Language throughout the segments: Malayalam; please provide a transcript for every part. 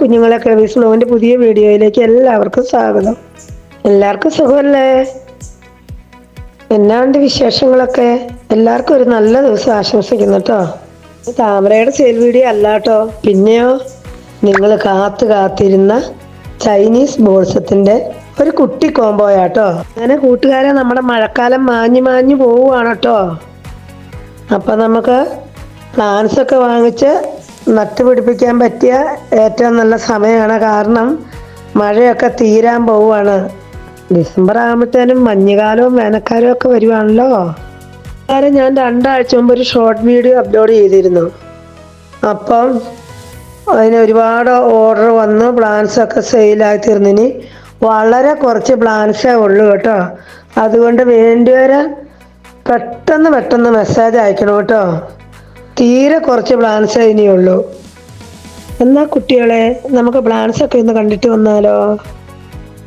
കുഞ്ഞുങ്ങളെ കെവിസ് നോവിന്റെ പുതിയ വീഡിയോയിലേക്ക് എല്ലാവർക്കും സ്വാഗതം. എല്ലാവർക്കും സുഖമല്ലേ? എന്നാണ്ട് വിശേഷങ്ങളൊക്കെ? എല്ലാവർക്കും ഒരു നല്ല ദിവസം ആശംസിക്കുന്നു കേട്ടോ താമരയുടെ സെയിൽ വീഡിയോ അല്ല കേട്ടോ പിന്നെയോ നിങ്ങൾ കാത്തു കാത്തിരുന്ന ചൈനീസ് ബോൾസത്തിന്റെ ഒരു കുട്ടി കോംബോയാട്ടോ അങ്ങനെ കൂട്ടുകാരെ നമ്മുടെ മഴക്കാലം മാഞ്ഞു മാഞ്ഞു പോവുകയാണ് കേട്ടോ അപ്പം നമുക്ക് പ്ലാൻസ് ഒക്കെ വാങ്ങിച്ച് നട്ടുപിടിപ്പിക്കാൻ പറ്റിയ ഏറ്റവും നല്ല സമയമാണ്. കാരണം മഴയൊക്കെ തീരാൻ പോവുകയാണ്. ഡിസംബർ ആകുമ്പോഴത്തേനും മഞ്ഞുകാലവും വേനൽക്കാലവും ഒക്കെ വരുവാണല്ലോ. കാര്യം ഞാൻ രണ്ടാഴ്ച മുമ്പ് ഒരു ഷോർട്ട് വീഡിയോ അപ്ലോഡ് ചെയ്തിരുന്നു. അപ്പം അതിന് ഒരുപാട് ഓർഡർ വന്ന് പ്ലാൻസ് ഒക്കെ സെയിലായി തീർന്നിനി. വളരെ കുറച്ച് പ്ലാൻസേ ഉള്ളൂ കേട്ടോ. അതുകൊണ്ട് വേണ്ടിവരെ പെട്ടെന്ന് പെട്ടെന്ന് മെസ്സേജ് അയക്കണം കേട്ടോ. തീരെ കുറച്ച് പ്ലാൻസ് ഇനിയുള്ളൂ എന്നാ കുട്ടികളെ നമുക്ക് പ്ലാൻസ് ഒക്കെ ഒന്ന് കണ്ടിട്ട് വന്നാലോ?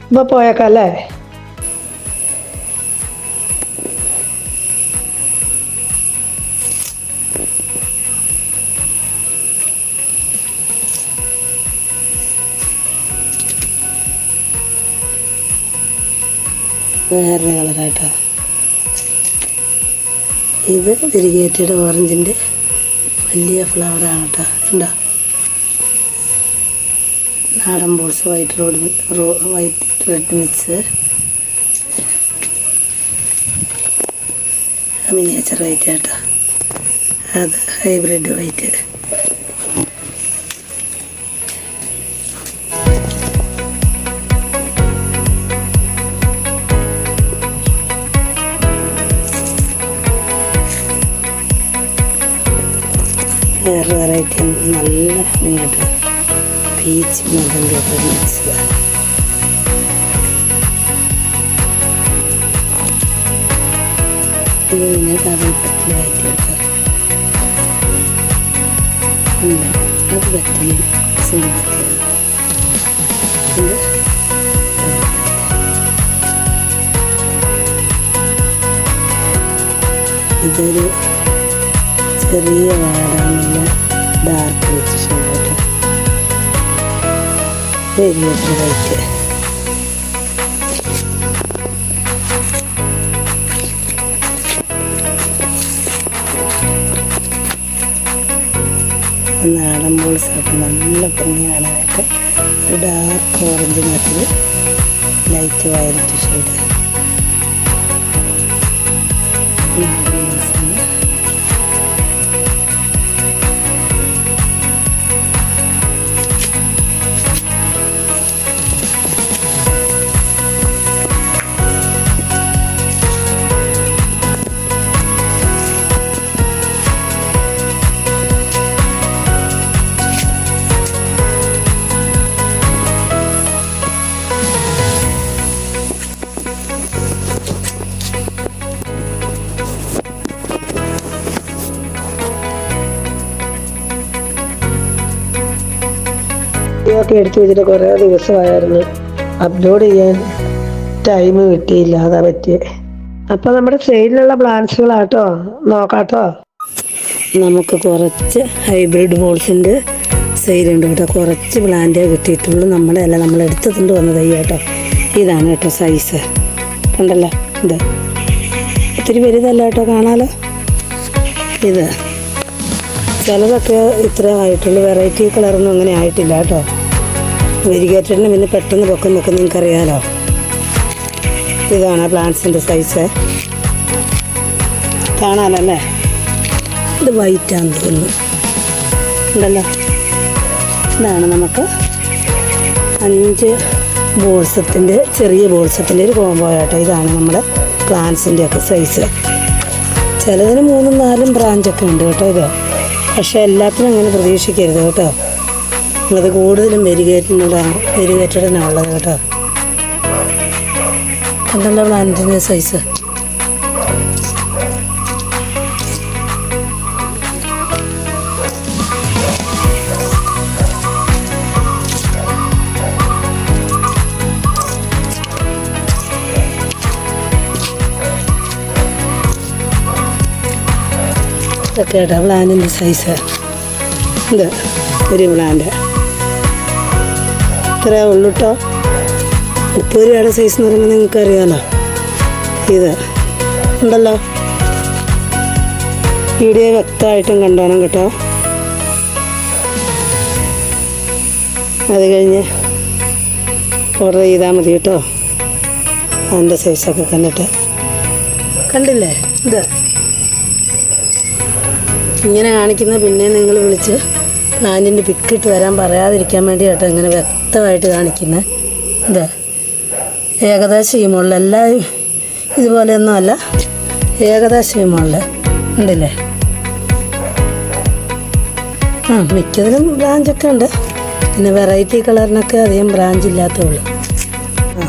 ഇപ്പൊ പോയേക്കാം അല്ലേ? വേറെ കളറായിട്ടോ. ഇത് വിരിഗേറ്റഡ് ഓറഞ്ചിന്റെ വലിയ ഫ്ലവറാണ് കേട്ടോ. ഉണ്ടോ നാടൻ balls white road row white red mix miniature white കേട്ടോ അത് ഹൈബ്രിഡ് വൈറ്റ് വേറെ വെറൈറ്റി നല്ല ഭംഗിയായിട്ട് പീച്ച് മുതന്റെ മിക്സ് ഇത് പിന്നെ കറിപ്പത്തിലായിട്ട് കേട്ടോ. ഇല്ല അത് സിംഗിൾ പറ്റില്ല ഇത് ഇതൊരു ചെറിയ വാടാനുള്ള ഡാർക്ക് വെച്ചിട്ടുണ്ട് കേട്ടോ വെരിയേറ്റർ വൈറ്റ് നാടൻ ബോൾസൊക്കെ നല്ല ഭംഗി കാണാനായിട്ട് ഒരു ഡാർക്ക് ഓറഞ്ച് നിറത്തിൽ ലൈറ്റ് വയലറ്റ് ഷെയ്ഡ് ഇതൊക്കെ എടുത്തു വെച്ചിട്ട് കുറേ ദിവസമായിരുന്നു. അപ്ലോഡ് ചെയ്യാൻ ടൈം കിട്ടിയില്ല. അതാ പറ്റിയേ. അപ്പൊ നമ്മുടെ സെയിലിലുള്ള പ്ലാന്റ്സുകളാട്ടോ നോക്കാട്ടോ. നമുക്ക് കുറച്ച് ഹൈബ്രിഡ് ബോൾസിന്റെ സെയിലുണ്ട് കേട്ടോ. കുറച്ച് പ്ലാന്റേ കിട്ടിയിട്ടുള്ളൂ. നമ്മുടെ അല്ല നമ്മൾ എടുത്തതുകൊണ്ട് വന്നത് കേട്ടോ ഇതാണ് കേട്ടോ സൈസ് കണ്ടല്ലോ? ഇത്. ഒത്തിരി വലുതല്ല കേട്ടോ കാണാലോ? ഇത്. ചിലതൊക്കെ ഇത്ര ആയിട്ടുള്ളൂ. വെറൈറ്റി കളറൊന്നും അങ്ങനെ ആയിട്ടില്ല കേട്ടോ. വെരിഗേറ്റഡിന് പിന്നെ പെട്ടെന്ന് പൊക്കം വെക്കും നിങ്ങൾക്കറിയാലോ. ഇതാണ് പ്ലാന്റ്സിന്റെ സൈസ് കാണാനല്ലേ? ഇത് വൈറ്റാന്ന് തോന്നുന്നു. ഉണ്ടല്ലോ? ഇതാണ് നമുക്ക് അഞ്ച് ബോൾസത്തിന്റെ ചെറിയ ബോൾസത്തിന്റെ ഒരു കോംബോ ആട്ടോ. ഇതാണ് നമ്മുടെ പ്ലാന്റ്സിന്റെ ഒക്കെ സൈസ് ചിലതിന് മൂന്നും നാലും ബ്രാഞ്ചൊക്കെ ഉണ്ട് കേട്ടോ ഇത്. പക്ഷേ എല്ലാത്തിനും അങ്ങനെ പ്രതീക്ഷിക്കരുത് കേട്ടോ. അത് കൂടുതലും വെരിഗേറ്റിനോടാണ് വെരിഗേറ്റഡിനാണ് ഉള്ളത് കേട്ടോ. കണ്ടല്ലോ പ്ലാന്റിന്റെ സൈസ് ഇതൊക്കെ കേട്ടോ പ്ലാന്റിന്റെ സൈസ് ഇത് ഒരു പ്ലാന്റ് ഇത്രേ ഉള്ളൂ കേട്ടോ മുപ്പത് രൂപയുടെ സൈസ് എന്ന് പറയുമ്പോൾ നിങ്ങൾക്ക് അറിയാമല്ലോ ഇത് ഉണ്ടല്ലോ. വീഡിയോ വ്യക്തമായിട്ടും കണ്ടോണം കേട്ടോ. അത് കഴിഞ്ഞ് ഓർഡർ ചെയ്താൽ മതി കേട്ടോ അതിന്റെ സൈസൊക്കെ കണ്ടിട്ട്. കണ്ടില്ലേ? ഇത്. ഇങ്ങനെ കാണിക്കുന്ന പിന്നെ നിങ്ങൾ വിളിച്ച് പ്ലാന്റിന്റെ പിക്കിട്ട് വരാൻ പറയാതിരിക്കാൻ വേണ്ടി കേട്ടോ ഇങ്ങനെ വ്യക്തമായിട്ട് കാണിക്കുന്നത് അതെ ഏകദേശം ഈ മുകളിൽ എല്ലാവരും ഇതുപോലെയൊന്നും അല്ല ഏകദേശം ഈ മുകളിൽ ഉണ്ടല്ലേ? ആ മിക്കതിലും ബ്രാഞ്ചൊക്കെ ഉണ്ട്. പിന്നെ വെറൈറ്റി കളറിനൊക്കെ അധികം ബ്രാഞ്ച് ഇല്ലാത്തേ ആ.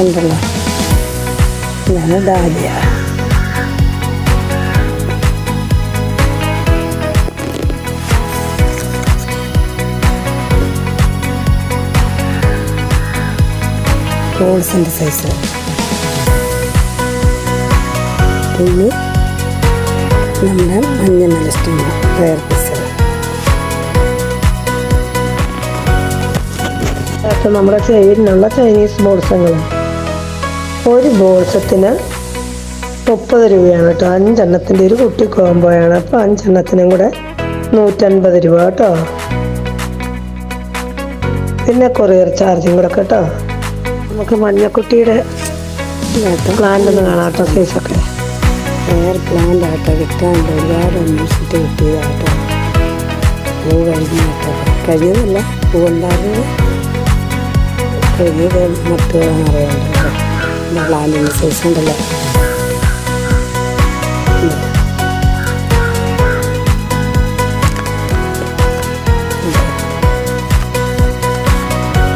ഉണ്ടല്ലോ. ഇതാണ് ഡാലിയ. റോൾസിന്റെ സൈസ് പിന്നെ നമ്മുടെ മഞ്ഞ മെലസ്റ്റോണ റയർ പീസ് അപ്പം നമ്മുടെ ചെയിനുള്ള ചൈനീസ് ബോൾസങ്ങൾ ഒരു ബോൾസത്തിന് മുപ്പത് രൂപയാണ് കേട്ടോ. അഞ്ചെണ്ണത്തിന്റെ ഒരു കുട്ടി കോമ്പോയാണ് അപ്പോൾ അഞ്ചെണ്ണത്തിനും കൂടെ നൂറ്റൻപത് രൂപ കേട്ടോ. പിന്നെ കൊറിയർ ചാർജും കൂടെ കേട്ടോ. നമുക്ക് മഞ്ഞക്കുട്ടിയുടെ പ്ലാന്റ് ഒന്ന് കാണാം കേട്ടോ സൈസൊക്കെ എയർ പ്ലാന്റ് ആട്ടോ കിട്ടാണ്ട് ഒരുപാട് അന്വേഷിച്ചിട്ട് കിട്ടിയതാട്ടോ. പൂ കഴിഞ്ഞ കഴിഞ്ഞതല്ല പൂ ഉണ്ടാകുന്നത് കഴിയത് മറ്റുകളാണ് അറിയാണ്ടല്ലോ പ്ലാന്റ് സൈസ്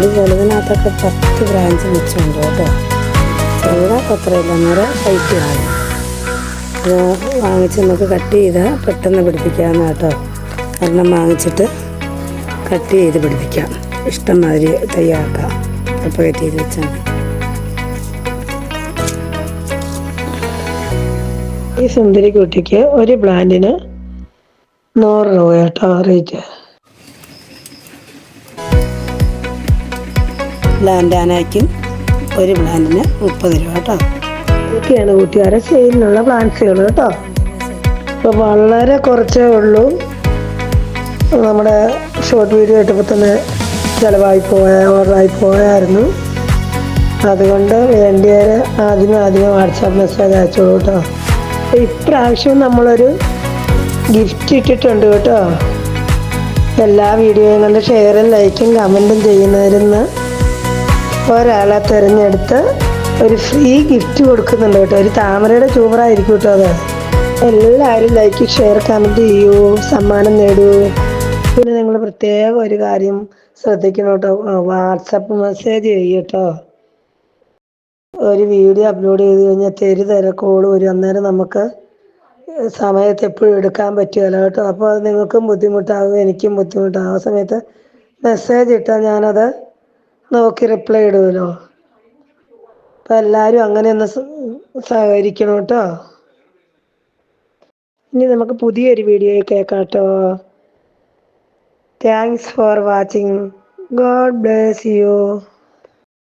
ഇത് ചെറുതിനകത്തൊക്കെ പത്ത് ബ്രാഞ്ച് വെച്ചുണ്ട് കേട്ടോ. ചെറുതാക്ക് അത്രയില്ല നേരെ ഹൈറ്റ് കാണും അത് വാങ്ങിച്ച് നമുക്ക് കട്ട് ചെയ്താൽ പെട്ടെന്ന് പിടിപ്പിക്കാമെന്ന് കേട്ടോ. കാരണം വാങ്ങിച്ചിട്ട് കട്ട് ചെയ്ത് പിടിപ്പിക്കാം. ഇഷ്ടം മാതിരി തയ്യാറാക്കാം. കട്ട് ചെയ്ത് വെച്ചാൽ ഈ സുന്ദരി കുട്ടിക്ക് ഒരു പ്ലാന്റിന് നൂറ് രൂപ കേട്ടോ റേറ്റ് പ്ലാന്റ് ആനയ്ക്കും ഒരു പ്ലാന്റിന് മുപ്പത് രൂപ കേട്ടോ. ഇതൊക്കെയാണ് കൂട്ടുകാരെ സെയിലിനുള്ള പ്ലാന്റ്സുകൾ കേട്ടോ. അപ്പോൾ വളരെ കുറച്ചേ ഉള്ളൂ. നമ്മുടെ ഷോർട്ട് വീഡിയോ ഇട്ടപ്പോൾ തന്നെ ചിലവായി പോയ ഓർഡറായി പോയായിരുന്നു. അതുകൊണ്ട് വേണ്ടിയവർ ആദ്യമേ ആദ്യമേ വാട്സാപ്പ് മെസ്സേജ് അയച്ചോളൂ കേട്ടോ. അപ്പോൾ ഇപ്രാവശ്യം നമ്മളൊരു ഗിഫ്റ്റ് ഇട്ടിട്ടുണ്ട് കേട്ടോ. എല്ലാ വീഡിയോയും കണ്ട് ഷെയറും ലൈക്കും കമന്റും ചെയ്യുന്നവരിന്ന് ഒരാളെ തിരഞ്ഞെടുത്ത് ഒരു ഫ്രീ ഗിഫ്റ്റ് കൊടുക്കുന്നുണ്ട് കേട്ടോ. ഒരു താമരയുടെ ചൂമറായിരിക്കും കേട്ടോ അത്. എല്ലാവരും ലൈക്ക് ഷെയർ കമന്റ് ചെയ്യൂ. സമ്മാനം നേടൂ. പിന്നെ നിങ്ങൾ പ്രത്യേകം ഒരു കാര്യം ശ്രദ്ധിക്കണം കേട്ടോ. വാട്സപ്പ് മെസ്സേജ് ചെയ്യട്ടോ ഒരു വീഡിയോ അപ്ലോഡ് ചെയ്ത് കഴിഞ്ഞാൽ തെരു തര കോൾ വരും. അന്നേരം നമുക്ക് സമയത്ത് എപ്പോഴും എടുക്കാൻ പറ്റുമല്ലോ കേട്ടോ. അപ്പോൾ അത് നിങ്ങൾക്കും ബുദ്ധിമുട്ടാകും എനിക്കും ബുദ്ധിമുട്ടാകും. ആ സമയത്ത് മെസ്സേജ് ഇട്ടാൽ ഞാനത് നോക്കി റിപ്ലൈ ഇടുമല്ലോ അപ്പം എല്ലാവരും അങ്ങനെ ഒന്ന് സഹകരിക്കണം കേട്ടോ ഇനി നമുക്ക് പുതിയൊരു വീഡിയോ കേൾക്കാം കേട്ടോ thanks for watching God bless you